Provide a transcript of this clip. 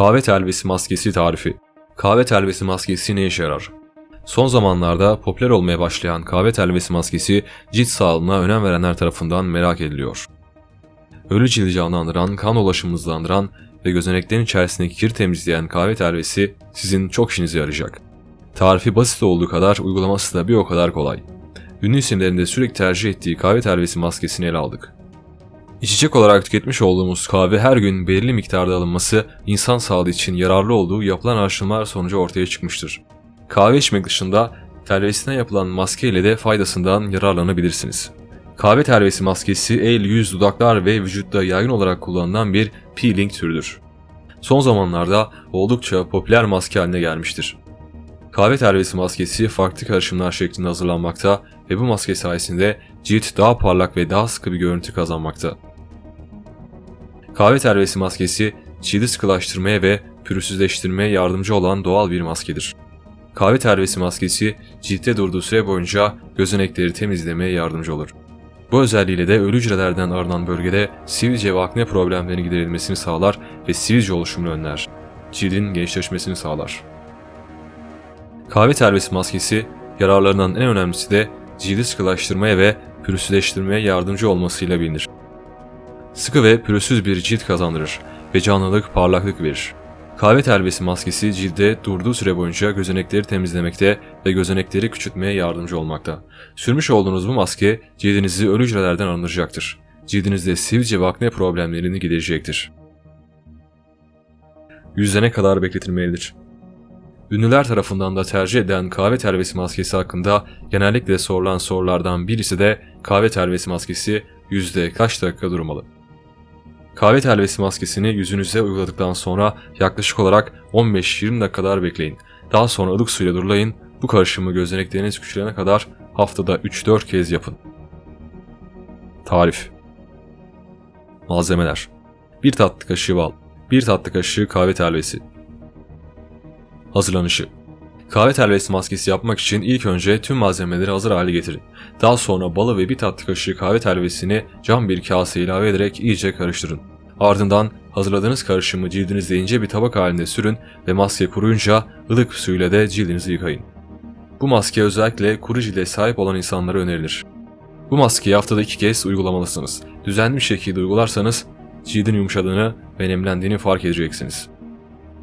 Kahve telvesi maskesi tarifi. Kahve telvesi maskesi ne işe yarar? Son zamanlarda popüler olmaya başlayan kahve telvesi maskesi cilt sağlığına önem verenler tarafından merak ediliyor. Ölü cildi canlandıran, kan dolaşımını hızlandıran ve gözeneklerin içerisindeki kir temizleyen kahve telvesi sizin çok işinize yarayacak. Tarifi basit olduğu kadar uygulaması da bir o kadar kolay. Ünlü isimlerin de sürekli tercih ettiği kahve telvesi maskesini ele aldık. İçecek olarak tüketmiş olduğumuz kahve her gün belirli miktarda alınması insan sağlığı için yararlı olduğu yapılan araştırmalar sonucu ortaya çıkmıştır. Kahve içmek dışında telvesine yapılan maske ile de faydasından yararlanabilirsiniz. Kahve telvesi maskesi el, yüz, dudaklar ve vücutta yaygın olarak kullanılan bir peeling türüdür. Son zamanlarda oldukça popüler maske haline gelmiştir. Kahve telvesi maskesi farklı karışımlar şeklinde hazırlanmakta ve bu maske sayesinde cilt daha parlak ve daha sıkı bir görüntü kazanmakta. Kahve telvesi maskesi cildi sıkılaştırmaya ve pürüzsüzleştirmeye yardımcı olan doğal bir maskedir. Kahve telvesi maskesi ciltte durduğu süre boyunca gözenekleri temizlemeye yardımcı olur. Bu özelliğiyle de ölü hücrelerden arınan bölgede sivilce ve akne problemlerinin giderilmesini sağlar ve sivilce oluşumunu önler. Cildin gençleşmesini sağlar. Kahve telvesi maskesi yararlarından en önemlisi de cildi sıkılaştırmaya ve pürüzsüzleştirmeye yardımcı olmasıyla bilinir. Sıkı ve pürüzsüz bir cilt kazandırır ve canlılık, parlaklık verir. Kahve telvesi maskesi cilde durduğu süre boyunca gözenekleri temizlemekte ve gözenekleri küçültmeye yardımcı olmakta. Sürmüş olduğunuz bu maske cildinizi ölü hücrelerden arındıracaktır. Cildinizde sivilce ve akne problemlerini giderecektir. Yüzene kadar bekletilmelidir. Ünlüler tarafından da tercih edilen kahve telvesi maskesi hakkında genellikle sorulan sorulardan birisi de kahve telvesi maskesi yüzde kaç dakika durmalı? Kahve telvesi maskesini yüzünüze uyguladıktan sonra yaklaşık olarak 15-20 dakika kadar bekleyin. Daha sonra ılık suyla durulayın. Bu karışımı gözenekleriniz küçülene kadar haftada 3-4 kez yapın. Tarif Malzemeler 1 tatlı kaşığı bal 1 tatlı kaşığı kahve telvesi Hazırlanışı Kahve telvesi maskesi yapmak için ilk önce tüm malzemeleri hazır hale getirin. Daha sonra balı ve bir tatlı kaşığı kahve telvesini cam bir kaseye ilave ederek iyice karıştırın. Ardından hazırladığınız karışımı cildinizde ince bir tabak halinde sürün ve maske kuruyunca ılık suyla da cildinizi yıkayın. Bu maske özellikle kuru cilde sahip olan insanlara önerilir. Bu maskeyi haftada iki kez uygulamalısınız. Düzenli bir şekilde uygularsanız cildin yumuşadığını ve nemlendiğini fark edeceksiniz.